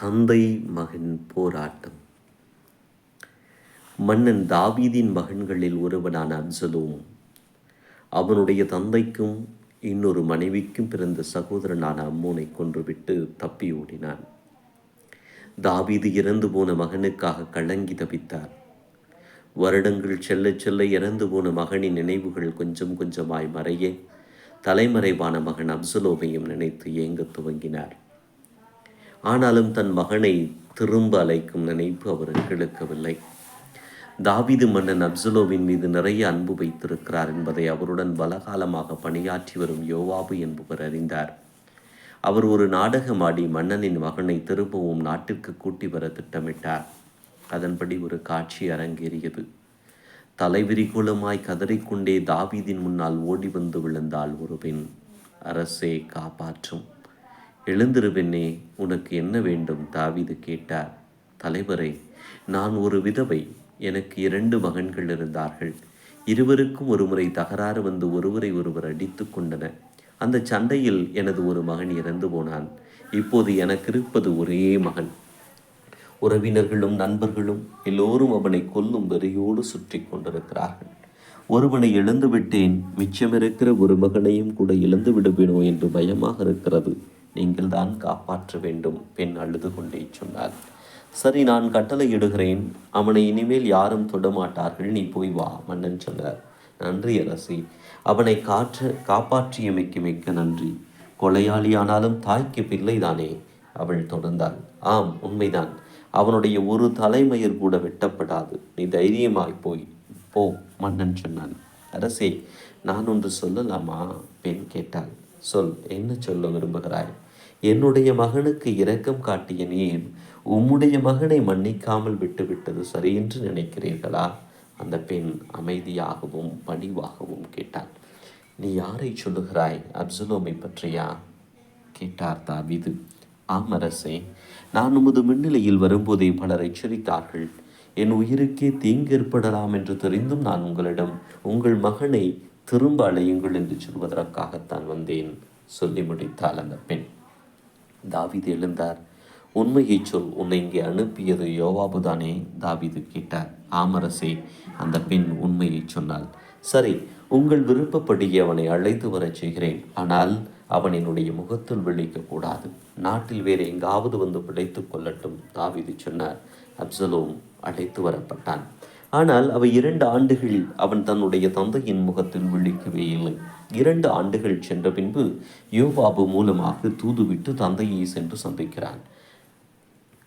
தந்தை மகன் போராட்டம். மன்னன் தாவீதின் மகன்களில் ஒருவனான அப்சலோம். அவனுடைய தந்தைக்கும் இன்னொரு மனைவிக்கும் பிறந்த சகோதரனான அம்மோனை கொன்றுவிட்டு தப்பி ஓடினான். தாவீது இறந்து போன மகனுக்காக கலங்கி தவித்தார். வருடங்கள் செல்ல செல்ல இறந்து போன மகனின் நினைவுகள் கொஞ்சம் கொஞ்சமாய் மறைய தலைமறைவான மகன் அப்சலோவையும் நினைத்து ஏங்கத் துவங்கினார். ஆனாலும் தன் மகனை திரும்ப அழைக்கும் நினைப்பு அவருக்கு இழுக்கவில்லை. தாவிது மன்னன் அப்சலோவின் மீது நிறைய அன்பு வைத்திருக்கிறார் என்பதை அவருடன் பலகாலமாக பணியாற்றி வரும் யோவாபு என்பவர் அறிந்தார். அவர் ஒரு நாடகமாடி மன்னனின் மகனை திரும்பவும் நாட்டிற்கு கூட்டி வர திட்டமிட்டார். அதன்படி ஒரு காட்சி அரங்கேறியது. தலைவிரிகுலமாய் கதறிக்கொண்டே தாவீதின் முன்னால் ஓடி வந்து விழுந்தாள் ஒரு பெண் அரசே காப்பாற்றும். எழுந்திரு பெண்ணே உனக்கு என்ன வேண்டும்? தாவிது கேட்டார். தலைவரே நான் ஒரு விதவை. எனக்கு இரண்டு மகன்கள் இருந்தார்கள். இருவருக்கும் ஒருமுறை தகராறு வந்து ஒருவரை ஒருவர் அடித்து கொண்டன. அந்த சண்டையில் எனது ஒரு மகன் இறந்து போனான். இப்போது எனக்கு இருப்பது ஒரே மகன். உறவினர்களும் நண்பர்களும் எல்லோரும் அவனை கொல்லும் வெறியோடு சுற்றி கொண்டிருக்கிறார்கள். ஒருவனை இழந்து விட்டேன் மிச்சமிருக்கிற ஒரு மகனையும் கூட இழந்து விடுவேனோ என்று பயமாக இருக்கிறது. நீங்கள் தான் காப்பாற்ற வேண்டும் பெண் அழுது கொண்டே சொன்னார் சரி நான் கட்டளையிடுகிறேன் அவனை இனிமேல் யாரும் தொடமாட்டார்கள். நீ போய் வா மன்னன் சொன்னார். நன்றி அரசி. அவனை காற்ற காப்பாற்றியமைக்கு மிக்க நன்றி. கொலையாளியானாலும் தாய்க்கு பிள்ளைதானே அவள் தொடர்ந்தாள். ஆம் உண்மைதான். அவனுடைய ஒரு தலைமயிர் கூட வெட்டப்படாது. நீ தைரியமாய் போய் போ மன்னன் சொன்னான். அரசே நான் ஒன்று சொல்லலாமா? பெண் கேட்டாள். சொல் என்ன சொல்ல விரும்புகிறாய்? என்னுடைய மகனுக்கு இரக்கம் காட்டிய நீர் உம்முடைய மகனை மன்னிக்காமல் விட்டுவிட்டது சரி என்று நினைக்கிறீர்களா? அந்த பெண் அமைதியாகவும் பணிவாகவும் கேட்டாள். நீ யாரை சொல்லுகிறாய்? அப்சலோமை பற்றியா? கேட்டார் தாவிது. ஆம் அரசே நான் உமது முன்னிலையில் வரும்போதே பலர் எச்சரித்தார்கள். என் உயிருக்கே தீங்கு ஏற்படலாம் என்று தெரிந்தும் நான் உங்களிடம் உங்கள் மகனை திரும்ப அழையுங்கள் என்று சொல்வதற்காகத்தான் வந்தேன் சொல்லி முடித்தாள் அந்த பெண். தாவிது எழுந்தார். உண்மையை சொல் உன்னை இங்கே அனுப்பியது யோவாபுதானே தாவிது கேட்டார். ஆமரசே அந்த பெண் உண்மையை சொன்னாள். சரி உங்கள் விருப்பப்படி அவனை அழைத்து வரச் செய்கிறேன். ஆனால் அவன் என்னுடைய முகத்தில் விழிக்கக்கூடாது. நாட்டில் வேறு எங்காவது வந்து பிழைத்து கொள்ளட்டும் தாவிது சொன்னார். அப்சலோம் அழைத்து வரப்பட்டான். ஆனால் அவை இரண்டு ஆண்டுகள் அவன் தன்னுடைய தந்தையின் முகத்தில் விழிக்கவே இல்லை. இரண்டு ஆண்டுகள் சென்ற பின்பு யோவாபு மூலமாக தூதுவிட்டு தந்தையை சென்று சந்திக்கிறான்.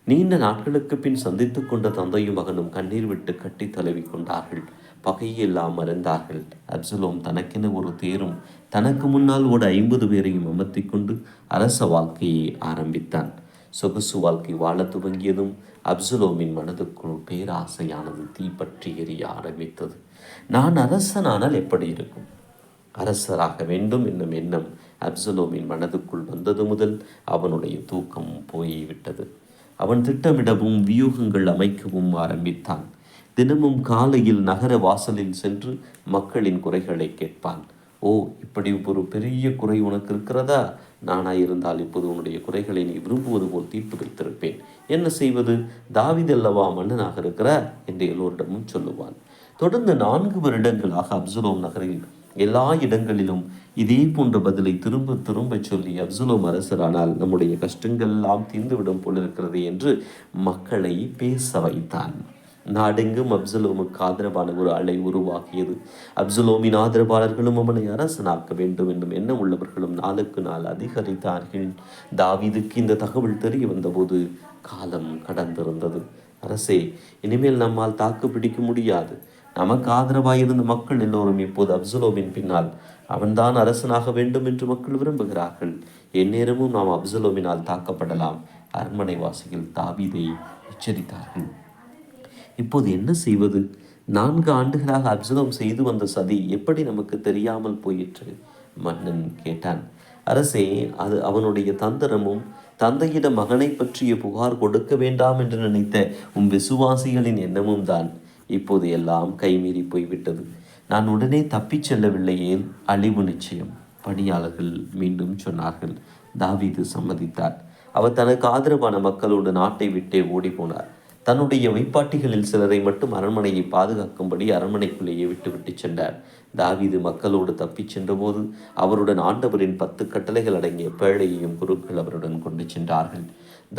நீண்ட நாட்களுக்கு பின் சந்தித்து கொண்ட தந்தையும் மகனும் கண்ணீர் விட்டு கட்டி தழுவி கொண்டார்கள். பகையெல்லாம் மறந்தார்கள். அப்சலோம் தனக்கென ஒரு தேரும் தனக்கு முன்னால் ஓட ஐம்பது பேரையும் அமர்த்தி கொண்டு அரச வாழ்க்கையை ஆரம்பித்தான். சொகுசு வாழ்க்கை வாழ துவங்கியதும் அப்சலோமின் மனதுக்குள் பேராசையானது தீப்பற்றி எரிய ஆரம்பித்தது. நான் அரசனானால் எப்படி இருக்கும்? அரசராக வேண்டும் என்னும் எண்ணம் அப்சலோமின் மனதுக்குள் வந்தது முதல் அவனுடைய தூக்கம் போய்விட்டது. அவன் திட்டமிடவும் வியூகங்கள் அமைக்கவும் ஆரம்பித்தான். தினமும் காலையில் நகர வாசலில் சென்று மக்களின் குறைகளை கேட்பான். ஓ இப்படி ஒரு பெரிய குறை உனக்கு இருக்கிறதா? நானாயிருந்தால் இப்போது உன்னுடைய குறைகளை நீ விரும்புவது போல் தீர்ப்பு வைத்திருப்பேன். என்ன செய்வது? தாவிதல்லவா மன்னனாக இருக்கிறார் என்று எல்லோரிடமும் சொல்லுவான். தொடர்ந்து நான்கு வருடங்களாக அப்சுலோம் நகரில் எல்லா இடங்களிலும் இதே போன்ற பதிலை திரும்ப திரும்ப சொல்லி அப்சுலோம் அரசரானால் நம்முடைய கஷ்டங்கள் எல்லாம் தீர்ந்துவிடும் போல் இருக்கிறது என்று மக்களை பேச வைத்தான். நாடெங்கும் அப்சலோமுக்கு ஆதரவான ஒரு அலை உருவாகியது. அப்சலோமின் ஆதரவாளர்களும் அவனை அரசனாக்க வேண்டும் என்னும் எண்ணம் உள்ளவர்களும் நாளுக்கு நாள் அதிகரித்தார்கள். தாவிதுக்கு இந்த தகவல் தெரிய வந்தபோது காலம் கடந்திருந்தது. அரசே இனிமேல் நம்மால் தாக்கு பிடிக்க முடியாது. நமக்கு ஆதரவாயிருந்த மக்கள் எல்லோரும் இப்போது அப்சலோமின் பின்னால் அவன்தான் அரசனாக வேண்டும் என்று மக்கள் விரும்புகிறார்கள். எந்நேரமும் நாம் அப்சலோமினால் தாக்கப்படலாம். அரண்மனை வாசிகள் தாவீதை எச்சரித்தார்கள் இப்போது என்ன செய்வது? நான்கு ஆண்டுகளாக அப்சதம் செய்து வந்த சதி எப்படி நமக்கு தெரியாமல் போயிற்று? மன்னன் கேட்டான். அரசே அது அவனுடைய தந்திரமும் தந்தையிடம் மகனை பற்றிய புகார் கொடுக்க வேண்டாம் என்று நினைத்த உன் விசுவாசிகளின் எண்ணமும் தான் இப்போது எல்லாம் கைமீறி போய்விட்டது. நான் உடனே தப்பிச் செல்லவில்லையே அழிவு நிச்சயம் பணியாளர்கள் மீண்டும் சொன்னார்கள். தாவிது சம்மதித்தார். அவர் தனக்கு ஆதரவான மக்களோடு நாட்டை விட்டே ஓடிப்போனார். தன்னுடைய வைப்பாட்டிகளில் சிலரை மட்டும் அரண்மனையை பாதுகாக்கும்படி அரண்மனைக்குள்ளேயே விட்டுவிட்டு சென்றார். தாவீது மக்களோடு தப்பிச் சென்றபோது அவருடன் ஆண்டவரின் பத்து கட்டளைகள் அடங்கிய பேழையையும் குருக்கள் அவருடன் கொண்டு சென்றார்கள்.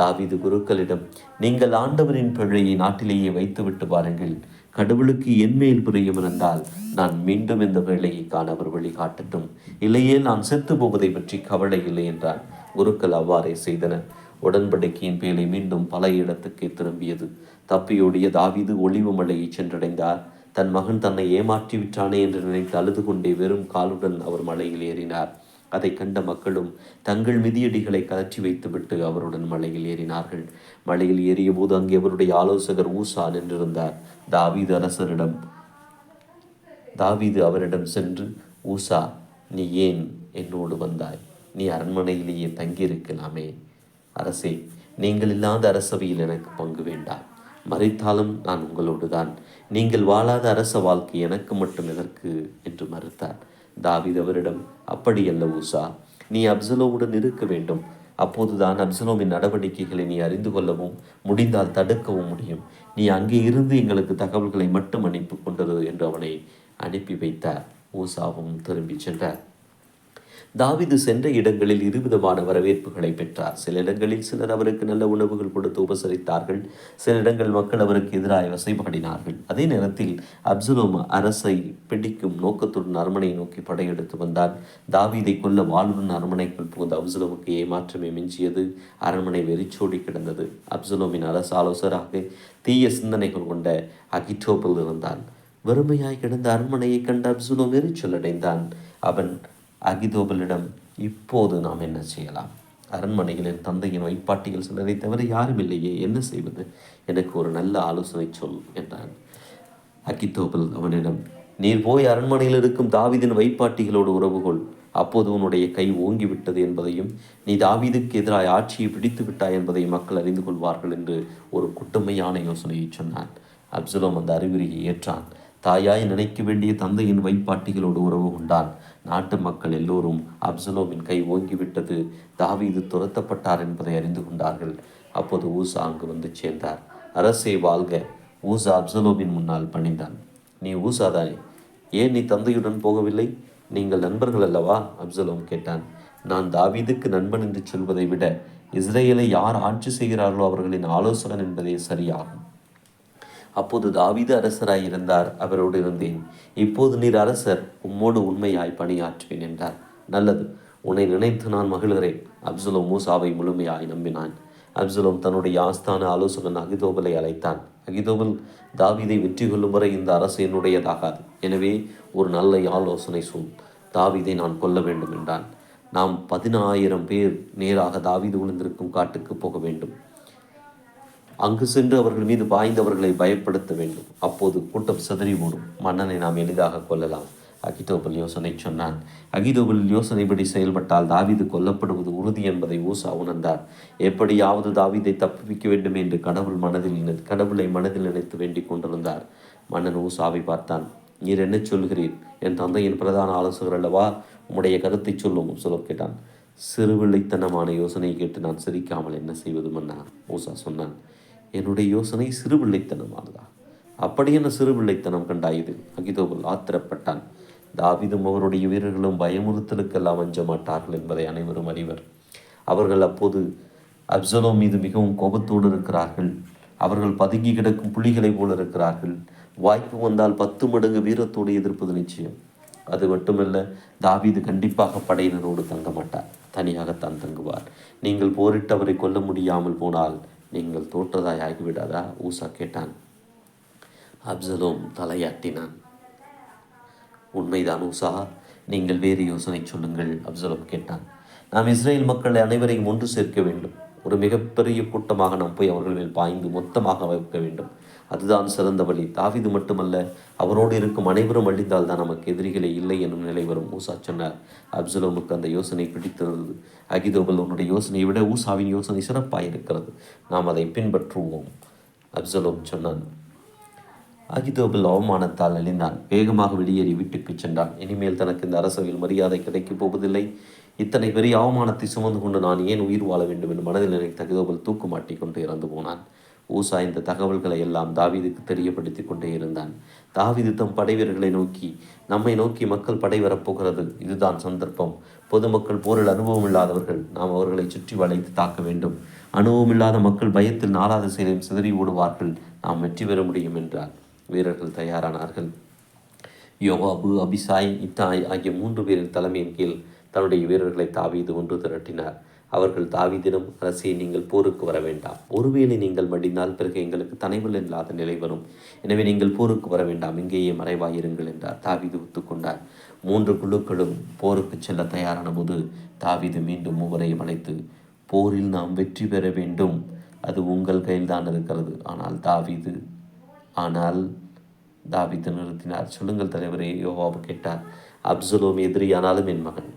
தாவீது குருக்களிடம் நீங்கள் ஆண்டவரின் பிழையை நாட்டிலேயே வைத்துவிட்டு பாருங்கள் கடவுளுக்கு என்மேல் புரியும் இருந்தால் நான் மீண்டும் இந்த வேலையை காண அவர் வழிகாட்டட்டும் இல்லையே நான் செத்து போவதை பற்றி கவலை இல்லை என்றான் குருக்கள் அவ்வாறே செய்தனர். உடன்படிக்கையின் பேலை மீண்டும் பல இடத்துக்கே திரும்பியது. தப்பியோடிய தாவீது ஒளிவு மலையை சென்றடைந்தார். தன் மகன் தன்னை ஏமாற்றி விட்டானே என்று நினைத்து அழுது கொண்டே வெறும் காலுடன் அவர் மலையில் ஏறினார். அதை கண்ட மக்களும் தங்கள் மிதியடிகளை கலற்றி வைத்துவிட்டு அவருடன் மலையில் ஏறினார்கள். மலையில் ஏறிய போது அங்கே அவருடைய ஆலோசகர் ஊசா நின்றிருந்தார். தாவீது அரசரிடம் தாவீது அவரிடம் சென்று ஊசா நீ ஏன் என்னோடு வந்தாய்? நீ அரண்மனையிலேயே தங்கியிருக்கலாமே. அரசே நீங்கள் இல்லாத அரசவையில் எனக்கு பங்கு வேண்டாம். மறைத்தாலும் நான் உங்களோடு தான் நீங்கள் வாழாத அரச வாழ்க்கை எனக்கு மட்டும் எதற்கு? என்று மறுத்தார். தாவிதவரிடம் அவரிடம் அப்படியல்ல ஊசா நீ அப்சலோவுடன் இருக்க வேண்டும். அப்போதுதான் அப்சலோமின் நடவடிக்கைகளை நீ அறிந்து கொள்ளவும் முடிந்தால் தடுக்கவும் முடியும். நீ அங்கே இருந்து எங்களுக்கு தகவல்களை மட்டும் அனுப்பி கொண்டது என்று அவனை அனுப்பி வைத்தார். ஊசாவும் திரும்பிச் சென்றார். தாவீது சென்ற இடங்களில் இருவிதமான வரவேற்புகளை பெற்றார். சில இடங்களில் சிலர் அவருக்கு நல்ல உணவுகள் கொடுத்து உபசரித்தார்கள். சில இடங்கள் மக்கள் அவருக்கு எதிராக வசைபாடினார்கள். அதே நேரத்தில் அப்சலோம் அரசை பிடிக்கும் நோக்கத்துடன் அரண்மனையை நோக்கி படையெடுத்து வந்தார். தாவீதை கொல்ல வாழ்வுடன் அரண்மனைக்குள் புகுந்த அப்சலோமுக்கு ஏமாற்றமே மிஞ்சியது. அரண்மனை வெறிச்சோடி கிடந்தது. அப்சலோமின் அரசு ஆலோசராக தீய சிந்தனைகள் கொண்ட அகிட்டோபில் இருந்தான். வறுமையாய் கிடந்த அரண்மனையை கண்ட அப்சுலோம் எரிச்சல் அடைந்தான் அவன் அகிதோபலிடம் இப்போது நாம் என்ன செய்யலாம்? அரண்மனையில் என் தந்தையின் வைப்பாட்டிகள் சிலரை தவிர யாரும் இல்லையே என்ன செய்வது? எனக்கு ஒரு நல்ல ஆலோசனை சொல் என்றான். அகிதோபல் அவனிடம் நீர் போய் அரண்மனையில் இருக்கும் தாவிதின் வைப்பாட்டிகளோடு உறவுகொள் அப்போது உன்னுடைய கை ஓங்கிவிட்டது என்பதையும் நீ தாவீதுக்கு எதிராக ஆட்சியை பிடித்து விட்டாய் என்பதையும் மக்கள் அறிந்து கொள்வார்கள் என்று ஒரு குட்டமையான யோசனையை சொன்னான். அப்சுலோம் அந்த அறிவுரையை ஏற்றான். தாயாய் நினைக்க வேண்டிய தந்தையின் வைப்பாட்டிகளோடு உறவு கொண்டான். நாட்டு மக்கள் எல்லோரும் அப்சலோமின் கை ஓங்கிவிட்டது. தாவீது துரத்தப்பட்டார் என்பதை அறிந்து கொண்டார்கள். அப்போது ஊசா அங்கு வந்து சேர்ந்தார். அரசே வாழ்க. ஊசா அப்சலோமின் முன்னால் பணிந்தான். நீ ஊசாதானே? ஏன் நீ தந்தையுடன் போகவில்லை? நீங்கள் நண்பர்கள் அல்லவா? அப்சலோம் கேட்டான். நான் தாவீதுக்கு நண்பன் என்று சொல்வதை விட இஸ்ரேலை யார் ஆட்சி செய்கிறார்களோ அவர்களின் ஆலோசகன் என்பதே சரியாகும். அப்போது தாவிது அரசராய் இருந்தார் அவரோடு இருந்தேன். இப்போது நீர் அரசர் உம்மோடு உண்மையாய் பணியாற்றுவேன் என்றார். நல்லது உன்னை நினைத்து நான் மகிழ்கிறேன். அப்சுலம் மூசாவை முழுமையாய் நம்பினான். அப்சுலம் தன்னுடைய ஆஸ்தான ஆலோசகன் அகிதோபலை அழைத்தான். அகிதோபல் தாவீதை வெற்றி கொள்ளும் வரை இந்த அரசு என்னுடையதாகாது. எனவே ஒரு நல்ல ஆலோசனை சொல். தாவீதை நான் கொல்ல வேண்டும் என்றான். நாம் பதினாயிரம் பேர் நேராக தாவீது விழுந்திருக்கும் காட்டுக்கு போக வேண்டும். அங்கு சென்று அவர்கள் மீது பாய்ந்தவர்களை பயப்படுத்த வேண்டும். அப்போது கூட்டம் சிதறி ஓடும் மன்னனை நாம் எளிதாக கொல்லலாம். அகிதோபல் யோசனை சொன்னான். அகிதோபல் யோசனைப்படி செயல்பட்டால் தாவீது கொல்லப்படுவது உறுதி என்பதை ஊசா உணர்ந்தார். எப்படியாவது தாவீதை தப்புவிக்க வேண்டும் என்று கடவுள் மனதில் கடவுளை மனதில் நினைத்து வேண்டிக் கொண்டிருந்தார். மன்னன் ஊசாவை பார்த்தான். நீர் என்ன சொல்கிறீர்? என் தந்தையின் பிரதான ஆலோசகர் அல்லவா? உம்முடைய கருத்தை சொல்லும் சொல்ல கேட்டான். சிறுவிழைத்தனமான யோசனையை கேட்டு நான் சிரிக்காமல் என்ன செய்வது மன்னா? ஊசா சொன்னான். என்னுடைய யோசனை சிறுபிள்ளைத்தனமானதா அப்படி என்ன சிறுபிள்ளைத்தனம் கண்டாயுது? அகிதோபல் ஆத்திரப்பட்டான். தாவிதும் அவருடைய வீரர்களும் பயமுறுத்தலுக்கெல்லாம் அஞ்ச மாட்டார்கள் என்பதை அனைவரும் அறிவர். அவர்கள் அப்போது அப்சலோ மீது மிகவும் கோபத்தோடு இருக்கிறார்கள். அவர்கள் பதுங்கி கிடக்கும் புலிகளைப் போல இருக்கிறார்கள். வாய்ப்பு வந்தால் பத்து மடங்கு வீரத்தோடு எதிர்ப்பது நிச்சயம். அது மட்டுமல்ல தாவீது கண்டிப்பாக படையினரோடு தங்க மாட்டார். தனியாகத்தான் தங்குவார். நீங்கள் போரிட்டு அவரை கொல்ல முடியாமல் போனால் நீங்கள் தோற்றதாய் ஆகிவிடாதா? ஊசா கேட்டான். அப்சலோம் தலையாட்டினான். உண்மைதான் ஊசா. நீங்கள் வேறு யோசனை சொல்லுங்கள் அப்சலோம் கேட்டான். நாம் இஸ்ரேல் மக்களை அனைவரையும் ஒன்று சேர்க்க வேண்டும். ஒரு மிகப்பெரிய கூட்டமாக நாம் போய் அவர்கள் மேல் பாய்ந்து மொத்தமாக வைக்க வேண்டும். அதுதான் சிறந்த வழி. தாவிது மட்டுமல்ல அவரோடு இருக்கும் அனைவரும் அழிந்தால் தான் நமக்கு எதிரிகளே இல்லை என்னும் நிலை வரும். ஊசா சொன்னார். அப்சலோமுக்கு அந்த யோசனை பிடித்திருந்தது. அகிதோபல் உன்னுடைய யோசனையை விட ஊசாவின் யோசனை சிறப்பாக இருக்கிறது. நாம் அதை பின்பற்றுவோம் அப்சலோம் சொன்னான். அகிதோபில் அவமானத்தால் அழிந்தான் வேகமாக வெளியேறி வீட்டுக்கு சென்றான். இனிமேல் தனக்கு இந்த அரசவையில் மரியாதை கிடைக்கப் போவதில்லை. இத்தனை பெரிய அவமானத்தை சுமந்து கொண்டு நான் ஏன் உயிர் வாழ வேண்டும் என்று மனதில் நினைத்த அகிதோபல் தூக்கு மாட்டி கொண்டு இறந்து போனான். ஊசா இந்த தகவல்களை எல்லாம் தாவீதுக்கு தெரியப்படுத்தி கொண்டே இருந்தான். தாவீது தம் படைவீரர்களை நோக்கி நம்மை நோக்கி மக்கள் படை வரப்போகிறது இதுதான் சந்தர்ப்பம். பொதுமக்கள் போரில் அனுபவம் இல்லாதவர்கள் நாம் அவர்களை சுற்றி வளைத்து தாக்க வேண்டும். அனுபவமில்லாத மக்கள் பயத்தில் நாலாத செயலையும் சிதறி ஓடுவார்கள். நாம் வெற்றி பெற முடியும் என்றார். வீரர்கள் தயாரானார்கள். யோவாபு அபிசாய் இத்தாய் ஆகிய மூன்று பேரின் தலைமையின் கீழ் தன்னுடைய வீரர்களை தாவீது ஒன்று திரட்டினார். அவர்கள் தாவீதிடம் அரசே நீங்கள் போருக்கு வர வேண்டாம் ஒருவேளை நீங்கள் மடிந்தால் பிறகு எங்களுக்கு தனைவல் இல்லாத நிலை வரும். எனவே நீங்கள் போருக்கு வர வேண்டாம் இங்கேயே மறைவாயிருங்கள் என்றார். தாவீது ஒத்துக்கொண்டார் மூன்று குழுக்களும் போருக்கு செல்ல தயாரான போது தாவீது மீண்டும் மூவரையும் அழைத்து போரில் நாம் வெற்றி பெற வேண்டும். அது உங்கள் கையில்தான் இருக்கிறது. ஆனால் தாவிது ஆனால் தாவீது நிறுத்தினார். சொல்லுங்கள் தலைவரே யோவாபு கேட்டார். அப்சலோம் எதிரியானாலும் என் மகன்.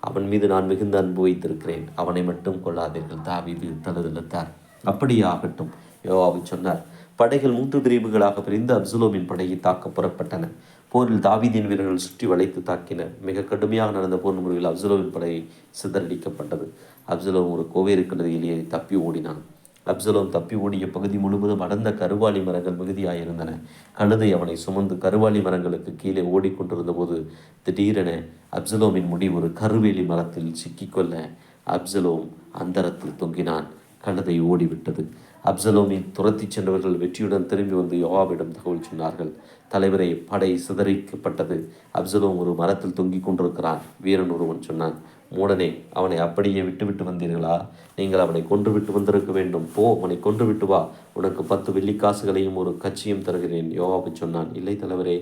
அவன் மீது நான் மிகுந்த அன்பு வைத்திருக்கிறேன். அவனை மட்டும் கொள்ளாதீர்கள். தாவீது தழுதழுத்தார் அப்படியே ஆகட்டும் யோவாவை சொன்னார். படைகள் மூன்று பிரிவுகளாக பிரிந்து அப்சுலோமின் படையை தாக்க புறப்பட்டன. போரில் தாவீதின் வீரர்கள் சுற்றி வளைத்து தாக்கினர். மிக கடுமையாக நடந்த போர் முறையில் அப்சுலோவின் படையை சிதறடிக்கப்பட்டது. அப்சுலோம் ஒரு கோவேறு கழுதையிலேயே தப்பி ஓடினான். அப்சலோம் தப்பி ஓடிய பகுதி முழுவதும் அடர்ந்த கருவாளி மரங்கள் மிகுதியாயிருந்தன. கழுதை அவனை சுமந்து கருவாளி மரங்களுக்கு கீழே ஓடிக்கொண்டிருந்த போது திடீரென அப்சலோமின் முடி ஒரு கருவேலி மரத்தில் சிக்கிக்கொள்ள அப்சலோம் அந்தரத்தில் தொங்கினான். கழுதை ஓடிவிட்டது. அப்சலோமி துரத்தி சென்றவர்கள் வெற்றியுடன் திரும்பி வந்து யோவாவிடம் தகவல் சொன்னார்கள். தலைவரை படை சிதறிக்கப்பட்டது அப்சலோம் ஒரு மரத்தில் தொங்கிக் கொண்டிருக்கிறான். வீரன் ஒருவன் சொன்னான் மூடனே அவனை அப்படியே விட்டுவிட்டு வந்தீர்களா? நீங்கள் அவனை கொன்று விட்டு வந்திருக்க வேண்டும். போ அவனை கொன்று விட்டு வா. உனக்கு பத்து வெள்ளிக்காசுகளையும் ஒரு கட்சியும் தருகிறேன். யோகாவை சொன்னான் இல்லை தலைவரே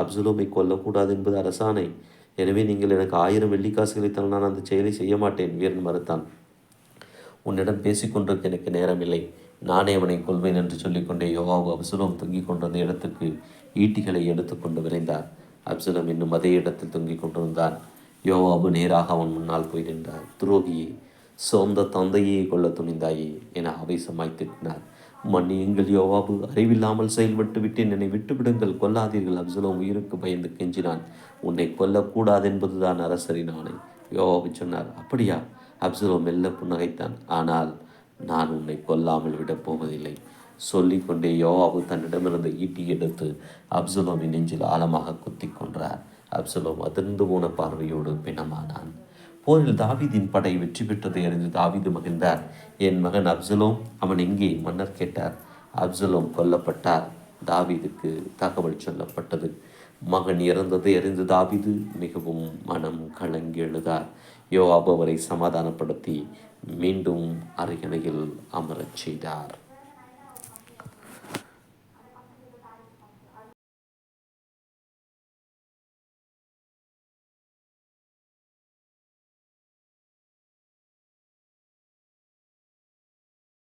அப்சுலோமை கொல்லக்கூடாது என்பது அரசாணை. எனவே நீங்கள் எனக்கு ஆயிரம் வெள்ளிக்காசுகளை தர நான் அந்த செயலை செய்ய மாட்டேன். வீரன் மறுத்தான் உன்னிடம் பேசிக்கொண்டிருக்க எனக்கு நேரமில்லை. நானே அவனை கொள்வேன் என்று சொல்லிக்கொண்டே யோவாவு அப்சுலம் தொங்கிக் கொண்டிருந்த இடத்துக்கு ஈட்டிகளை எடுத்துக்கொண்டு விரைந்தார். அப்சுலம் இன்னும் அதே இடத்தில் தொங்கிக் கொண்டிருந்தான். யோவாபு நேராக அவன் முன்னால் போய் நின்றார். துரோகியே சொந்த தந்தையே கொள்ள துணிந்தாயே என ஆவேசமாய் திட்டினார். மன்னியுங்கள் யோவாபு அறிவில்லாமல் செயல்பட்டு விட்டேன். என்னை விட்டுவிடுங்கள். கொல்லாதீர்கள். அப்சுலம் உயிருக்கு பயந்து கெஞ்சினான். உன்னை கொல்லக்கூடாது என்பதுதான் அரசரின் ஆணை. யோவாபு சொன்னார் அப்படியா? அப்சுலம் மெல்ல புன்னகைத்தான். ஆனால் நான் உன்னை கொல்லாமல் விடப் போவதில்லை. சொல்லிக்கொண்டே யோவாபு தன்னிடமிருந்து ஈட்டி எடுத்து அப்சுலோமின் நெஞ்சில் ஆழமாக குத்தி கொன்றார். அப்சலோம் அதிர்ந்து போன பார்வையோடு பிணமானான். போரில் தாவிதின் படை வெற்றி பெற்றதை அறிந்து தாவிது மகிழ்ந்தார். என் மகன் அப்சலோம் அவன் எங்கே? மன்னர் கேட்டார். அப்சலோம் கொல்லப்பட்டார். தாவிதுக்கு தகவல் சொல்லப்பட்டது. மகன் இறந்ததை அறிந்து தாவிது மிகவும் மனம் கலங்கி எழுதார். யோவாப் அவரை சமாதானப்படுத்தி மீண்டும் அருகணையில் அமரச் செய்தார்.